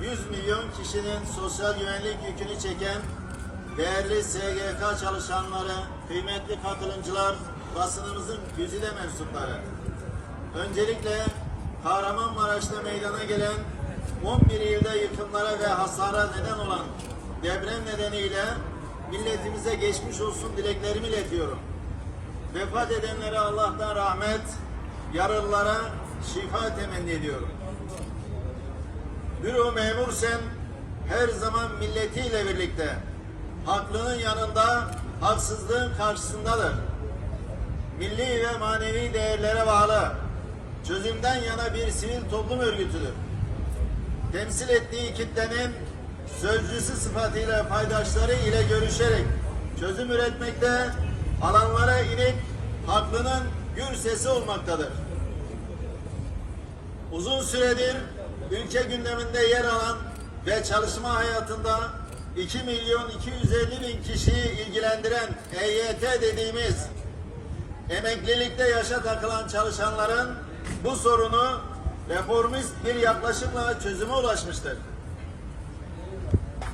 100 milyon kişinin sosyal güvenlik yükünü çeken değerli SGK çalışanları, kıymetli katılımcılar, basınımızın güzide mensupları. Öncelikle Kahramanmaraş'ta meydana gelen 11 ilde yıkımlara ve hasara neden olan deprem nedeniyle milletimize geçmiş olsun dileklerimi iletiyorum. Vefat edenlere Allah'tan rahmet, yaralılara şifa temenni ediyorum. Büro memur sen her zaman milletiyle birlikte haklının yanında haksızlığın karşısındadır. Milli ve manevi değerlere bağlı çözümden yana bir sivil toplum örgütüdür. Temsil ettiği kitlenin sözcüsü sıfatıyla paydaşları ile görüşerek çözüm üretmekte, alanlara inip haklının gür sesi olmaktadır. Uzun süredir ülke gündeminde yer alan ve çalışma hayatında 2 milyon 250 bin kişiyi ilgilendiren EYT dediğimiz emeklilikte yaşa takılan çalışanların bu sorunu reformist bir yaklaşımla çözüme ulaşmıştır.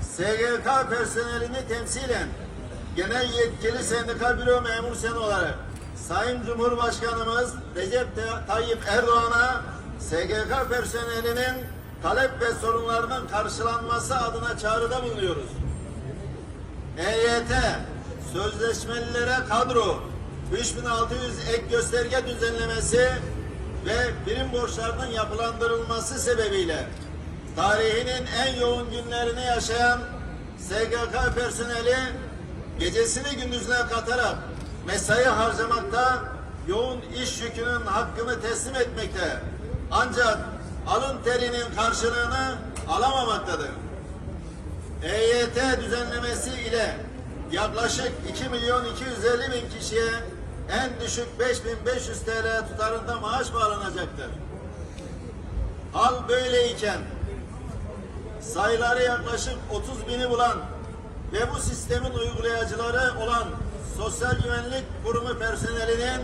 SGK personelini temsilen genel yetkili sendika büro memur sen olarak Sayın Cumhurbaşkanımız Recep Tayyip Erdoğan'a SGK personelinin talep ve sorunlarının karşılanması adına çağrıda bulunuyoruz. EYT sözleşmelilere kadro 3600 ek gösterge düzenlemesi ve birim borçlarının yapılandırılması sebebiyle tarihinin en yoğun günlerini yaşayan SGK personeli gecesini gündüzüne katarak mesai harcamakta, yoğun iş yükünün hakkını teslim etmekte. Ancak alın terinin karşılığını alamamaktadır. EYT düzenlemesi ile yaklaşık 2 milyon 250 bin kişiye en düşük 5500 TL tutarında maaş bağlanacaktır. Hal böyleyken sayıları yaklaşık 30 bini bulan ve bu sistemin uygulayıcıları olan Sosyal Güvenlik Kurumu personelinin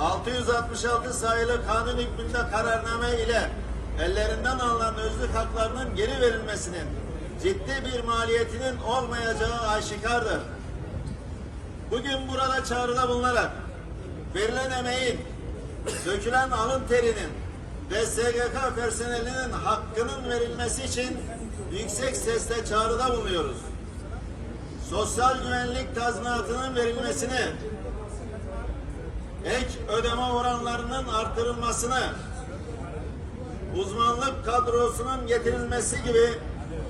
666 sayılı kanun hükmünde kararname ile ellerinden alınan özlük haklarının geri verilmesinin ciddi bir maliyetinin olmayacağı aşikardır. Bugün burada çağrıda bulunarak verilen emeğin, dökülen alın terinin ve SGK personelinin hakkının verilmesi için yüksek sesle çağrıda bulunuyoruz. Sosyal güvenlik tazminatının verilmesini, ek ödeme oranlarının artırılmasını, uzmanlık kadrosunun getirilmesi gibi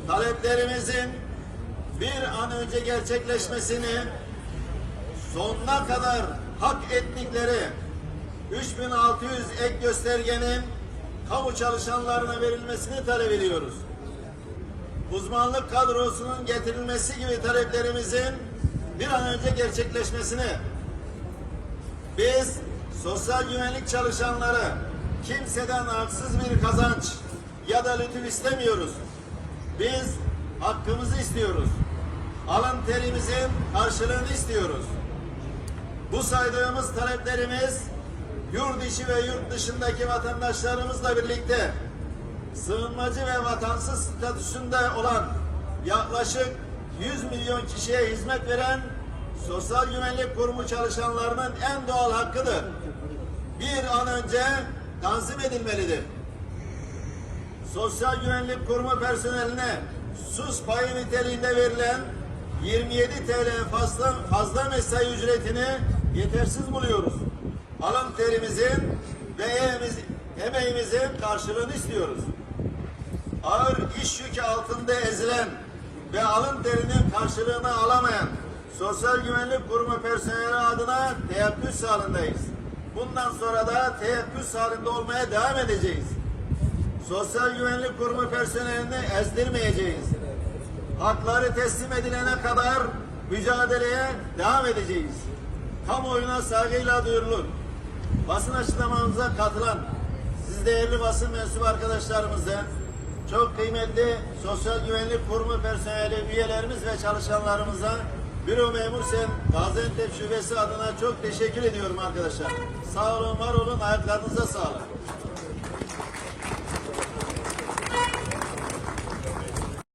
taleplerimizin bir an önce gerçekleşmesini sonuna kadar hak ettikleri 3600 ek göstergenin kamu çalışanlarına verilmesini talep ediyoruz. Uzmanlık kadrosunun getirilmesi gibi taleplerimizin bir an önce gerçekleşmesini biz sosyal güvenlik çalışanları kimseden haksız bir kazanç ya da lütuf istemiyoruz. Biz hakkımızı istiyoruz. Alın terimizin karşılığını istiyoruz. Bu saydığımız taleplerimiz yurt içi ve yurt dışındaki vatandaşlarımızla birlikte sığınmacı ve vatansız statüsünde olan yaklaşık 100 milyon kişiye hizmet veren Sosyal Güvenlik Kurumu çalışanlarının en doğal hakkıdır. Bir an önce tanzim edilmelidir. Sosyal Güvenlik Kurumu personeline sus payı niteliğinde verilen 27 TL fazla, fazla mesai ücretini yetersiz buluyoruz. Alın terimizin ve emeğimiz- emeğimizin karşılığını istiyoruz. Ağır iş yükü altında ezilen ve alın terinin karşılığını alamayan Sosyal Güvenlik Kurumu personeli adına teyakküs halindeyiz. Bundan sonra da teyakküs halinde olmaya devam edeceğiz. Sosyal Güvenlik Kurumu personelini ezdirmeyeceğiz. Hakları teslim edilene kadar mücadeleye devam edeceğiz. Kamuoyuna saygıyla duyurulur. Basın açıklamamıza katılan siz değerli basın mensubu arkadaşlarımıza, çok kıymetli Sosyal Güvenlik Kurumu personeli üyelerimiz ve çalışanlarımıza Büro Memur Sen Gaziantep Şubesi adına çok teşekkür ediyorum arkadaşlar. Sağ olun, var olun, ayaklarınıza sağlık.